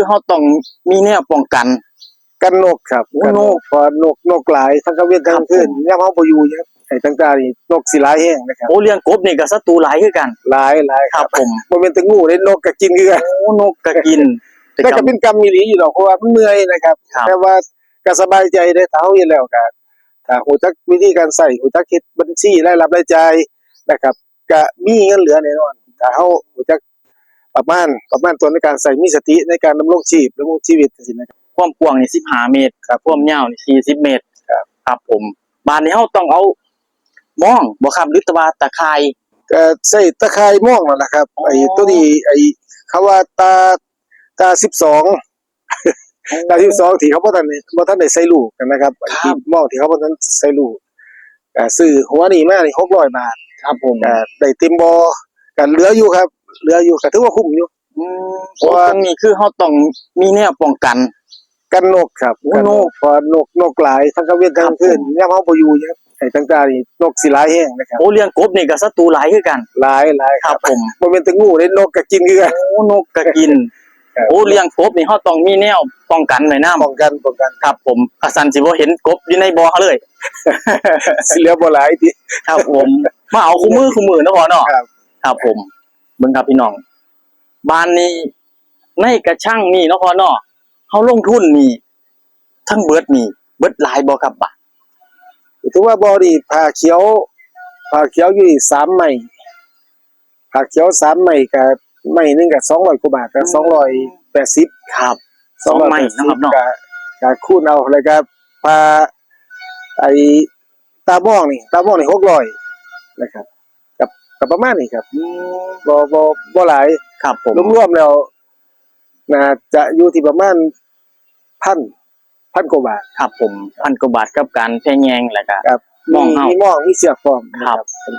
คือเขาต้องมีแนวป้องกัน กันนกครับโอ้กันนนกกเพอนกนกหลายทั้งกลางเวียนทั้งกลางคืนครับผมยามเฮาบ่อยู่เนี่ยไอ้ต่างๆนี่นกสิหลายแห้งนะครับ โอ้เลี้ยงกบนี่ก็ศัตรูหลายคือกัน หลายหลายครับผมบ่แม่นแต่งูเด้นกก็กินคือกันโอ้นกก็กินแต่ก็เป็นกรรมมีหลีอยู่ดอกเพราะว่ามันเหนื่อยนะครับ ครับ แต่ว่าก็สบายใจได้ถ้าเฮาเฮ็ดแล้วก็ถ้าฮู้จักวิธีการใช้ฮู้จักเฮ็ดบัญชีรายรับรายจ่ายนะครับก็มีเงินเหลือแน่นอนถ้าเฮาฮู้จัก ประมาณประมาณตัวในการใช้มีสติในการดำรงชีพดำรงชีวิตจังซี่นะครับ ความกว้างนี่15เมตรครับความยาวนี่40เมตรครับครับผมบ้านนี้เฮาต้องเอามองบ่ครับหรือตะว่าตะไคร้ก็ใช้ตะไคร้ม่วงนั่นแหละครับอ๋อไอ้ตัวนี้ไอ้เขาว่าตาตา12ตา12ที่เขาบ่ทันได้บ่ทันได้ใส่ลูกกันนะครับไอ้ที่ม่วงที่เขาบ่ทันใส่ลูกก็ซื้อหัวนี่มานี่600บาท ครับผมก็ได้เต็มบ่ก็เหลืออยู่ครับ เหลืออยู่ก็ถือว่าคุ้มอยู่ อืมเพราะว่า ตรงนี้คือเฮาต้องมีแนวป้องกัน กันนกครับโอ้กันนนกกเพอนกนกหลายทั้งกลางเวียนทั้งกลางคืนครับผมยามเฮาบ่อยู่เนี่ยไอ้ต่างๆนี่นกสิหลายแห้งนะครับโอ้เลี้ยงกบนี่ก็ศัตรูหลายคือกัน หลายหลายครับผมบ่แม่นแต่งูเด้นกก็กินคือกันโอ้นกก็กิน ครับโอ้เลี้ยงกบนี่เฮาต้องมีแนวป้องกันไว้นำป้องกันป้องกันครับ ผมอาสันสิบ่เห็นกบอยู่ในบ่อเลย สิเหลือบ่หลายติ ครับผม มาเอาคู่มือคู่มือเนาะพ่อเนาะครับ ครับผม เบิ่งครับพี่น้องบ้านนี้ในกระช่างนี่เนาะพ่อเนาะเฮาลงทุนนี่ทั้งเบิดนี่เบิดหลายบ่ครับบ่ะถือว่าบ่ดีผ้าเขียวผ้าเขียวอยู่นี่3ไม้ผ้าเขียว3ไม้ก็ไม้หนึงก็200กว่าบาทก็280ครับสองไม้นะครับเนาะก็ก็คูณเอาแล้วก็ผ้าไอ้ตาม่องนี่ตาม่องนี่600นะครับ กับกับประมาณนี้ครับบ่บ่บ่หลายครับผมรวมๆแล้วน่าจะอยู่ที่ประมาณพันพันกว่าบาทครับผมพันกว่าบาทกับการแพงแยงแหละก็ครับ มองเอามีมองมีเสียกพร้อมครับ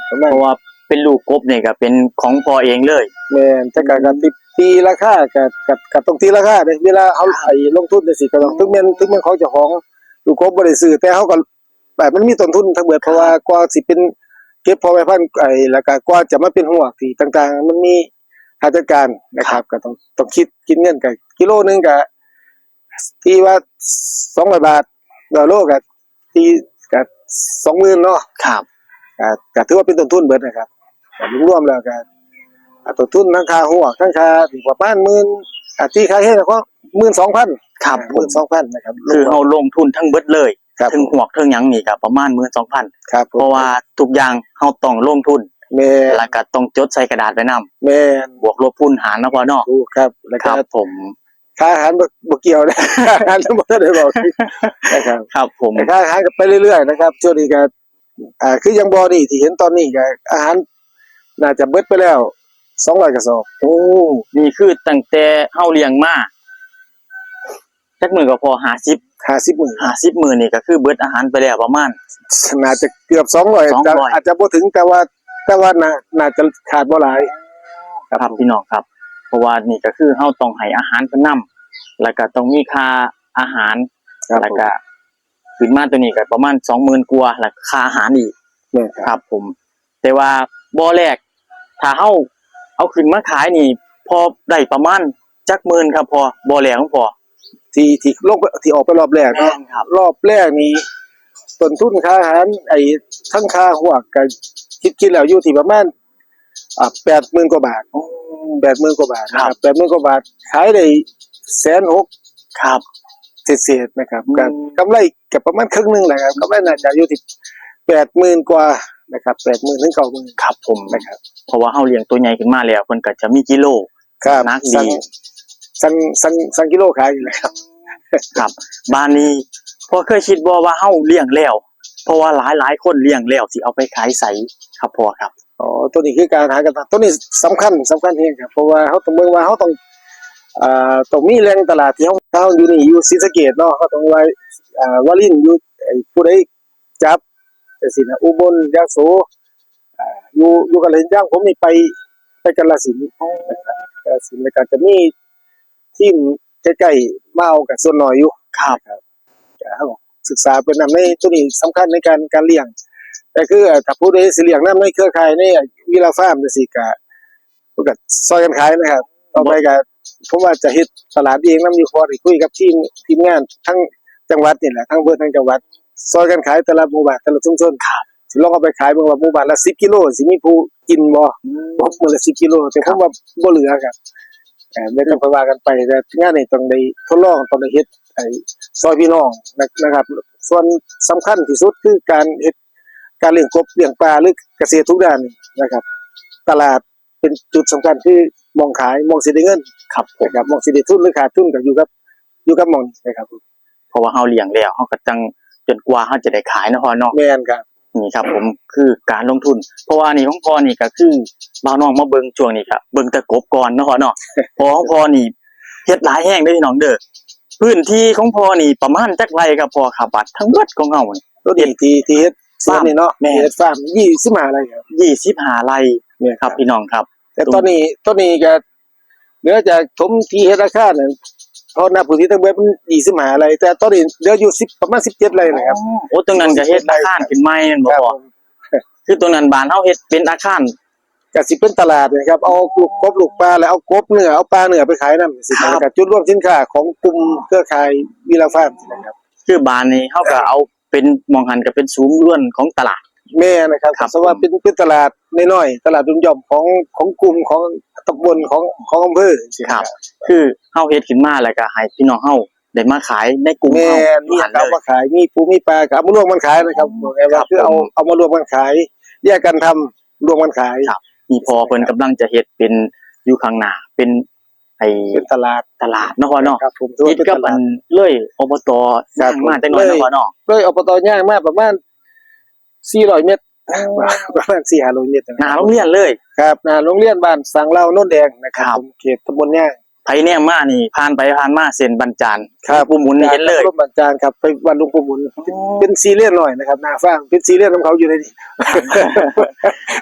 ประมาณเพราะว่าเป็นลูกกบนี่ก็เป็นของพ่อเองเลยแม่นแต่ก็ก็ตีตีราคาก็ก็ก็ต้องตีราคาเด้เวลาเอาครับไอ้ลงทุนจังซี่ก็ต้องถึงแม่นถึงแม่นของเจ้าของลูกกบบ่ได้ซื้อแต่เฮาก็แบบมันมีต้นทุนทั้งเบิดเพราะว่ากว่าสิเป็น เก็บพอแม่พันธุ์ไอ้แล้วก็กว่าจะมาเป็นหัวกที่ต่างๆ มันมีค่าจัดการนะครับก็ต้องต้องคิดคิดเงินก็กิโลหนึงก็ที่ว่า200บาทต่อโลก็ที่ก็20,000เนาะครับก็ก็ถือว่าเป็นต้นทุนเบิดนะครับก็รวมๆแล้วก็อ่าต้นทุนทั้งค่าหัวทั้งค่าที่ประมาณหมื่นอ่าที่ค่าเฮ็ดก็12,000ครับผม12,000นะครับ คือเฮาลงทุนทั้งเบิดเลย ครับถึงหวกถึงหยังนี่ก็ประมาณ12,000ครับผมเพราะว่าทุกอย่างเฮาต้องลงทุนแม่นแล้วก็ต้องจดใส่กระดาษไว้นํแม่นบวกลบคูณหารเนาะพ่อเนาะถูกครับแล้วคก็รับผมค่าอาหารบ่บ่เกี่ยวนะค่าอาหารทั้งหมดได้บอกนะครับ ครับผม แต่ค่าอาหารก็ไปเรื่อยๆนะครับช่วงนี้ก็อ่าคือยังบ่นี่ที่เห็นตอนนี้ก็อาหารน่าจะเบิดไปแล้ว200กระสอบโอ้นี่คือตั้งแต่เฮาเลี้ยงมา จักมื้อก็พอ50 50มื้อ50มื้อนี่ก็คือเบิดอาหารไปแล้วประมาณ น่าจะเกือบ200 200แต่อาจจะบ่ถึงแต่ว่าแต่ว่าน่าน่าจะขาดบ่หลายครับพี่น้องครับ เพราะว่านี่ก็คือเฮาต้องให้อาหารเพิ่นนํแล้วก็ต้องมีค่าอาหารครับแล้วก็ขึ้นมาตัวนี้ก็ประมาณ20,000กว่าแล้วก็ค่าอาหารอีกแม่นคครับรับผม แต่ว่าบ่อแรก ถ้าเฮาเอาขึ้นมาขายนี่ พอได้ประมาณจักหมื่นครับพอบ่อแรกของพอ ที่ที่ลงไปที่ออกไปรอบแรกเนาะครับรอบแรกนี้ต้นทุนค่าอาหารไอ้ทั้งค่าหัวก็คิดคิดแล้วอยู่ที่ประมาณอ่า80,000กว่าบาทโอ้80,000กว่าบาทนะคครัรับบ80,000กว่าบาทขายได้แสนหกครับเศษๆนะครับอืมก็กำไรก็ประมาณครึ่งหนึงแหละครับกำไรน่าจะอยู่ที่80,000กว่านะครับ80,000ถึง90,000ครับผมนะครับเพราะว่าเฮาเลี้ยงตัวใหญ่ขึ้นมาแล้วเพิ่นก็จะมีกิโลครับนักดี สั่งสั่งสั่งสั่งกิโลขายอยู่แล้วครับครับบ้านนี้พอเคยคิดบ่ว่าเฮาเลี้ยงแล้ว เพราะว่าหลายๆคนเลี้ยงแล้วสิเอาไปขายไสครับพ่อครับอ๋อตัวนี้คือการหากันตลาดตัวนี้สำคัญสำคัญเองครับเพราะว่าเขาต้องเบิ่งว่าเขาต้องอ่าต้องมีแหล่งตลาดที่เขาเขาอยู่นี่อยู่ศรีสะเกษเนาะเขาต้องไว้อ่าวารินอยู่ไอ้ผู้ใดจับจังซี่นะอุบลยะโสอ่าอยู่อยู่กันเลยย่างผมนี่ไปไปกาฬสินธุ์นะครับกาฬสินธุ์แล้วก็จะมี ทีมใกล้ๆมาเอากับส่วนน้อยอยู่ครับก็เฮาศึกษาเป็นนำในตัวนี้สำคัญในการการเลี้ยง แต่คือถ้าผู้ใดสิเลี้ยงน้ำในเครือข่ายในวิลาฟาร์มจังซี่ก็เพิ่นก็ซอยกันขายนะครับต่อไปก็เพราะว่าจะเฮ็ดตลาดเองนำอยู่พอได้คุยกับทีมทีมงานทั้งจังหวัดนี่แหละทั้งอำเภอทั้งจังหวัดซอยกันขายแต่ละหมู่บ้านแต่ละชุมชนครับสิลองเอาไปขายเบิ่งว่าหมู่บ้านละ10กิโลสิมีผู้กินบ่บ่มื้อละ10กิโลแต่ผมว่าบ่เหลือครับเอ่อ ไม่ต้องไปว่ากันไปแต่งานนี้ต้องได้ทดลองต้องได้เฮ็ดไอ้ซอยพี่น้องนะนะครับ ส่วนสำคัญที่สุดคือการเฮ็ดการเลี้ยงกบเลี้ยงปลาหรือเกษตรทุกด้านนี่นะครับ ตลาดเป็นจุดสำคัญคือมองขายมองสิได้เงินครับผมนะครับมองสิได้ทุนหรือขาดทุนก็อยู่กับอยู่กับหมองนี่นะครับเพราะว่าเฮาเลี้ยงแล้วเฮาก็จังจนกว่าเฮาจะได้ขายเนาะพ่อเนาะแม่นครับ นี่ครับ ผมคือการลงทุน เพราะว่านี่ของพ่อนี่ก็คือบ่าวน้องมาเบิ่งช่วงนี้ครับเบิ่งแต่กบก่อนเนาะพ่อเนาะเพอของพ่อนี่เฮ็ดหลายแห้งเด้อพี่น้องเด้อพื้นที่ของพ่อนี่ประมาณจักไรครับพ่อครับบัดทั้งเบิดของเฮานี่ตัวนี้ที่ที่เฮ็ดสวนนี่เนาะแม่นเฮ็ดฟาร์ม25อะไรครับ25ไร่เนี่ยครับพี่น้องครับ แต่ตอนนี้ตอนนี้ก็เหลือจากถมที่เฮ็ดอาคารน่ะ เพราะนับพื้นที่ทั้งเบิดมัน25อะไร แต่ตอนนี้เหลืออยู่10ประมาณ17ไรนะครับ โอ้ตรงนั้นก็เฮ็ดอาคารขึ้นใหม่นั่นบ่ครับพ่อผมคือตรงนั้นบ้านเฮาเฮ็ดเป็นอาคารก็สิเป็นตลาดนะครับ เอาลูกกบลูกปลาแล้วเอากบเนื้อเอาปลาเนื้อไปขายนำสิครับนะครับจุดร่วมสินค้าของกลุ่มเครือข่ายวีลาฟาร์มนะครับ คือบ้านนี้เฮาก็เอาเป็นมองหันก็เป็นศูนย์ล้วนของตลาด แม่นะครับครับเพราะว่าเป็นเป็นตลาดน้อยๆตลาดดุมย่อมของของกลุ่มของตำบลของของอำเภอสิครับ คือเฮาเฮ็ดขึ้นมาแล้วก็ให้พี่น้องเฮาได้มาขายในกลุ่มแม่เฮามีหันเอาเลย มาขายมีปูมีปลาก็เอามารวมกันขายนะครับบอกไงครัว่าบคือเอาผม เอามารวมกันขาย แยกกันทำรวมกันขายครับมีพอเพิ่นกำลังจะเฮ็ดเป็นอยู่ข้างหน้าเป็นไอ้เป็นตลาดตลาดเนาะพ่อเนาะครับผมติดกับอันเลยอบตสร้างมาจังหน่อยเนาะพ่อเนาะ ด้วยอบตย่างมากประมาณ 400เมตรประมาณ4-500เมตรนะหคน้ารับโรงเรียนเลย ครับหน้าโรงเรียนบ้านสังเล่าโน่นแดงนะครัครับบผมเขตตำบลย่างไผแนมมานี่ผ่านไปผ่านมาเส้นบรรจานครับผู้หมุนนี่เห็นเลยร่วมบรรจารครับไปวันลุงปู่หมุน เป็นซีเรียสหน่อยนะครับหน้าฟางเป็นซีเรียสของเขาอยู่ในนี้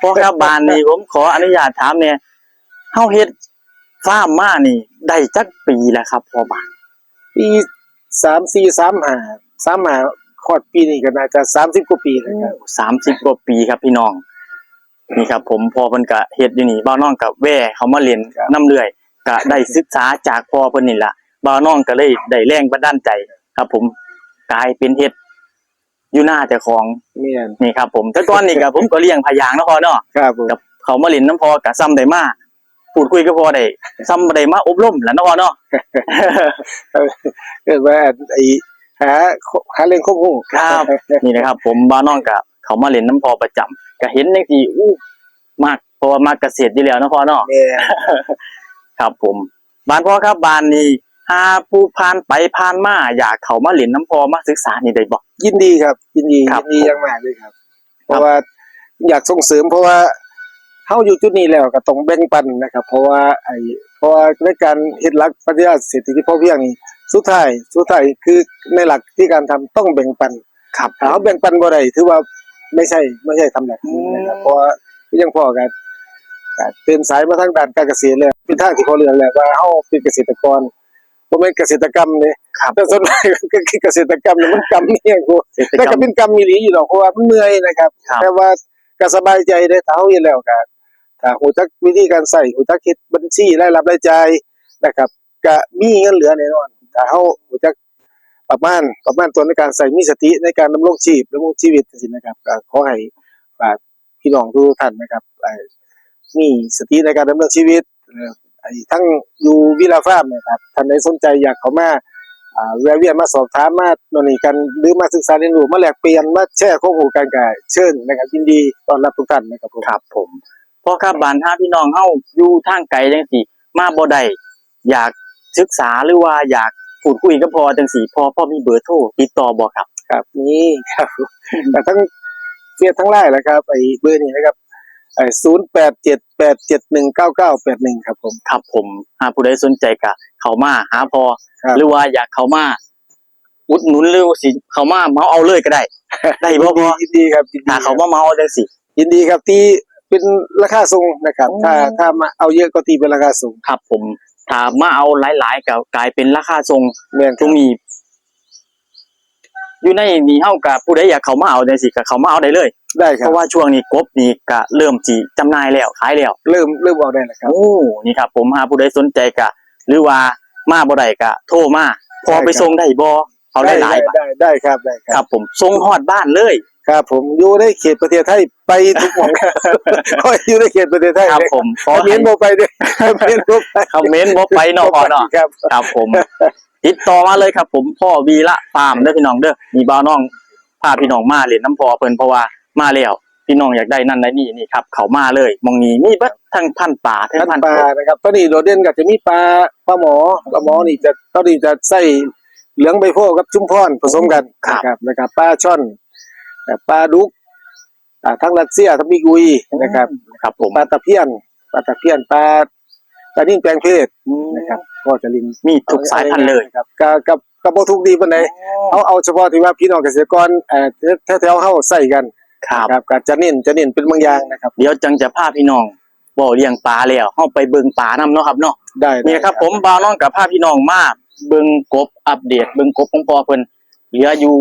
พ่อครับบ้านนี้ผมขออนุญาตถามเนี่ยเฮาเฮ็ดฟาร์มมานี่ ได้จักปีแล้วครับพ่อบ้านปีสามสี่สามห้าสามห้าคล อดปีนี้ก็น่าจะสามสิบกว่าปีแล้วครับสามสิบกว่าปีครับพี่น้องนี่ครับ ผมพอเพิ่นก็เฮ็ดอยู่นี่บ่าวน้องกับแว่เขามาเรียนน้ำเลื่อยก็ได้ศึกษาจากพ่อเพิ่นนี่ล่ะบ่าวน้องก็เลยได้แรงบันดาลใจครับ ผมกลายเป็นเฮ็ดอยู่หน้าเจ้าของเมียนนี่ครับ ผมแต่ก่อนนี่ก็ผมก็เลี้ยงพะยางเนาะพ่อเนาะครับผมกับเขามาเรียนน้ำพอก็ซ้ำได้มาพูดคุยกับพ่อได้ซ้ำได้มาอบรมแหล้วเนาะพ่อเนาะเกิดว่าไอ้ หาหาเรื่องควบคู่ครับ นี่นะครับ ผมบ้านน้องกับเขามาเล่นน้ำพอประจำก็เห็นในที่อู้มากเพราะว่ามากเกษตรอยู่แล้วเนาะพ่อเนาะเมียนครับผมบ้านพ่อครับบ้านนี้หาผู้ผ่านไปผ่านมาอยากเขามาเล่นน้ำพอมาศึกษานี่ได้บ่ยินดีครับ ยินดีครับยินดีอย่างมากเลยครับ เพราะว่าอยากส่งเสริมเพราะว่าเฮาอยู่จุดนี้แล้วก็ต้องแบ่งปันนะครับ เพราะว่าไอ้เพราะว่าในการเฮ็ดหลักปฏิบัติเศรษฐกิจพอเพียงนี่ สุดท้ายสุดท้ายคือในหลักที่การทำต้องแบ่งปันครับถ้าเขาแบ่งปันบ่ได้ถือว่าไม่ใช่ไม่ใช่ทำแบบนี้นะครับเพราะว่ายังพอกันก็เป็นสายมาทางด้านการเกษตรเลยเป็นทางที่เขาเลือกแล้วว่าเฮาเป็นเกษตรกรบ่แม่นเกษตรกรรมนี่ครับแต่ส่วนใหญ่ก็คือเกษตรกรรมเนี่ยมันกรรมเนี่ยกูเศรษฐแต่กรรก็มเป็นกรรมมีหลีอยู่หรอกเพราะว่ามันเมื่อยนะครับครับ แต่ว่าก็สบายใจได้ถ้าเฮาเฮ็ดแล้วก็ถ้าฮู้จักวิธีการใช้ฮู้จักคิดบัญชีรายรับรายจ่ายนะครับ ก็มีเงินเหลือแน่นอน ถ้าเฮาฮู้จักประมาณประมาณตัวในการใส่มีสติในการดำรงชีพดำรงชีวิตจังซี่นะครับก็ขอให้ฝากพี่น้องทุกท่านนะครับเอ่อมีสติในการดำรงชีวิตทั้งอยู่วิลาฟาร์มนะครับท่านใดสนใจอยากเข้ามาอ่าแวะเวียนมาสอบถามมาโน่นนี่กันหรือมาศึกษาเรียนรู้มาแลกเปลี่ยนมาแชร์ข้อมูลกันก็เชิญนะครับยินดีต้อนรับทุกท่านนะครับผมครับผมพ่อครับบ้านถ้าพี่น้องเฮาอยู่ทางไกลจังซี่มาบ่ได้อยากศึกษาหรือว่าอยาก พูดคุยกับพ่อจังซี่พ่อพ่อมีเบอร์โทรติดต่อบ่ครับ ครับนี่ครับแต่ทั้งเฟียทั้งไลน์แหละครับไอ้เบอร์นี้นะครับไอ้ศูนย์แปดเจ็ดแปดเจ็ดหนึ่งเก้าเก้าแปดหนึ่งครับผม ครับผมหากผู้ใดสนใจก็เข้ามาหาพอ ครับ หรือว่าอยากเข้ามาอุดหนุนหรือว่าสิเข้ามาเมาเอาเลยก็ได้ ได้บ่พอยินดีครับยินดีถ้าเขามาเมาจังสิ ยินดีครับที่เป็นราคาส่งนะครับโอ้ถ้าถ้ามาเอาเยอะก็ตีเป็นราคาส่งครับผม ถ้ามาเอาหลายๆก็กลายเป็นราคาทรงแม่นคตรรับงนี้อยู่ในนี้เฮากับผู้ใดอยากเข้ามาเอาจังสิก็เข้ามาเอาได้เลย ได้คเพรับราะว่าช่วงนี้กบนี่ก็เริ่มสิจำหน่ายแล้วขายแล้ว เริ่มเริ่มเอาได้แล้วครับ โอ้ นี่ครับผมหาผู้ใดสนใจก็หรือว่ามาบ่ได้ก็โทรมา พอไปส่งได้บ่เอาหลายๆบาทได้ได้ได้ครับได้คครับรับผมส่งฮอดบ้านเลย ครับผมอยู่ในเขตประเทศไทยไปทุกหม่องครับก็อยู่ในเขตประเทศไทยครับเลยผมขอคอมเมให้นต์บ่ไปเด้อคอมเมนต์บ่ไปคอมเมนต์บ่ไปเนาะพอเนาะครับครับผมติดต่อมาเลยครับ ผมพ่อวีละฟาร์มเด้อพี่น้องเด้อมีบ่าวน้องพาพี่น้องมาเล่นน้ำพอเพิ่นเพราะว่ามาแล้วพี่น้องอยากได้นั่นได้นี่นี่ครับ เขามาเลยมองนี้มีเบิดทั้งพันป่าทั้งท่านพันปลาป่านะครับตอนนี้โดดเด่นก็จะมีปลาปลาหมอปลาหมอนี่จะตอนนี้จะใส่เหลืองใบโพกับจุ้มพรผสมกันนะครับนะครับปลาช่อนแต่ ปลาดุกอ่าทั้งรัสเซียทั้งมิกุยนะครับครับผมปลาตะเพียนปลาตะเพียนปลาปลานิ่งแปลงเพศนะครับก็จะลินมีทุกสายพันธุ์เลยครับกับกับกับบ่ทุกดีปานใดเอาเอาเฉพาะที่ว่าพี่น้องเกษตรกรเอ่อแถวๆเฮาใส่กันครับครับก็จะเน้นจะเน้นเป็นบางอย่างนะครับ เดี๋ยวจังจะพาพี่น้องบ่เลี้ยงปลาแล้วเฮาไปเบิ่งปลานํเนาะครับเนาะได้นี่นะครับ ผมบ่าวน้องกับพาพี่น้องมาเบิ่งกบอัปเดตเบิ่งกบของพ่อเพิ่นเหลืออยู่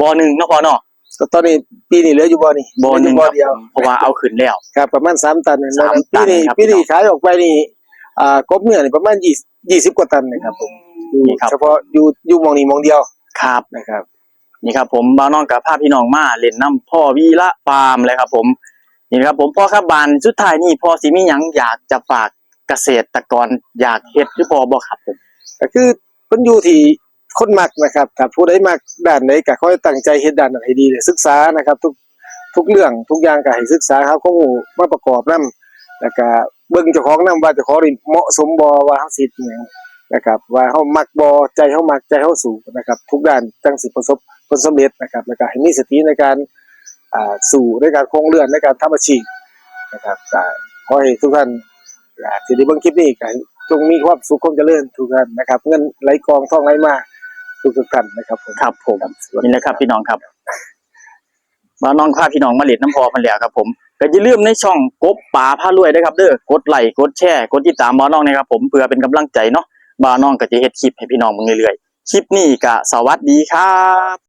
บ่อหนึงเนาะพ่อเนาะก็ ตอนนี้ปีนี้เหลืออยู่บ่นี่บ่อหนึงเหลืคอรับยู่บ่เดียวเพราะว่าเอาขึ้นแล้ว ครับประมาณ3ตันเนี่ยสามปีตันนี้ครับปีนี้ขายออกไปนี่อ่ากบเนื้อนี่ประมาณ20 20กว่าตันนะครับผมอยู่นี่ครับเฉพาะอยู่อยู่หมองนี้หมองเดียวครับนะครับ นี่ครับ ผมบ่าวน้องกับพาพี่น้องมาเล่นน้ำพ่อวีละฟาร์มเลยครับ ผม นี่ครับ ผมพ่อครับบานสุดท้ายนี่พ่อสิมีหยังอยากจะฝากเกษตรกรอยากเฮ็ดหรือพ่อบ่ครับผมก็คือเพิ่นอยู่ที่ คนมักนะครับถ้าผู้ใดมักด้านใดก็ค่อยตั้งใจเฮ็ดด้านนั้นให้ดีเลยศึกษานะครับ ทุกทุกเรื่องทุกอย่างก็ให้ศึกษาหาข้อมูลมาประกอบนํแล้วก็เบิ่งเจ้าของนํว่าเจ้าของนี่เหมาะสมบ่ว่าเฮาสิเฮ็ดอิหยังนะครับ ว่าเฮามักบ่ใจเฮามักใจเฮาสู้นะครับ ทุกด้านจังสิประสบผลสำเร็จนะครับ แล้วก็ให้มีสติในการอ่าสู้ในการคงเรือนในการทำอาชีพนะครับก็ขอให้ทุกท่านอ่าที่ได้เบิ่งคลิปนี้ก็จงมีความสุขความเจริญทุกท่านนะครับ เงินไหลกองท่องไหลมา ทุกทุกๆท่านนะครับผม ครับผมสวัสดี นี่แหละครับพี่น้องครับบ่าวน้องพาพี่น้องมาเล่นน้ำพ่อมันแล้วครับ ผมก็อย่าลืมในช่องกบป่าพารวยด้วยครับเด้อกดไลค์กดแชร์กดติดตามบ่าวน้องนะครับผมเพื่อเป็นกำลังใจเนาะบ่าวน้องก็จะเฮ็ดคลิปให้พี่น้องเบิ่งเรื่อยๆคลิปนี้ก็สวัสดีครับ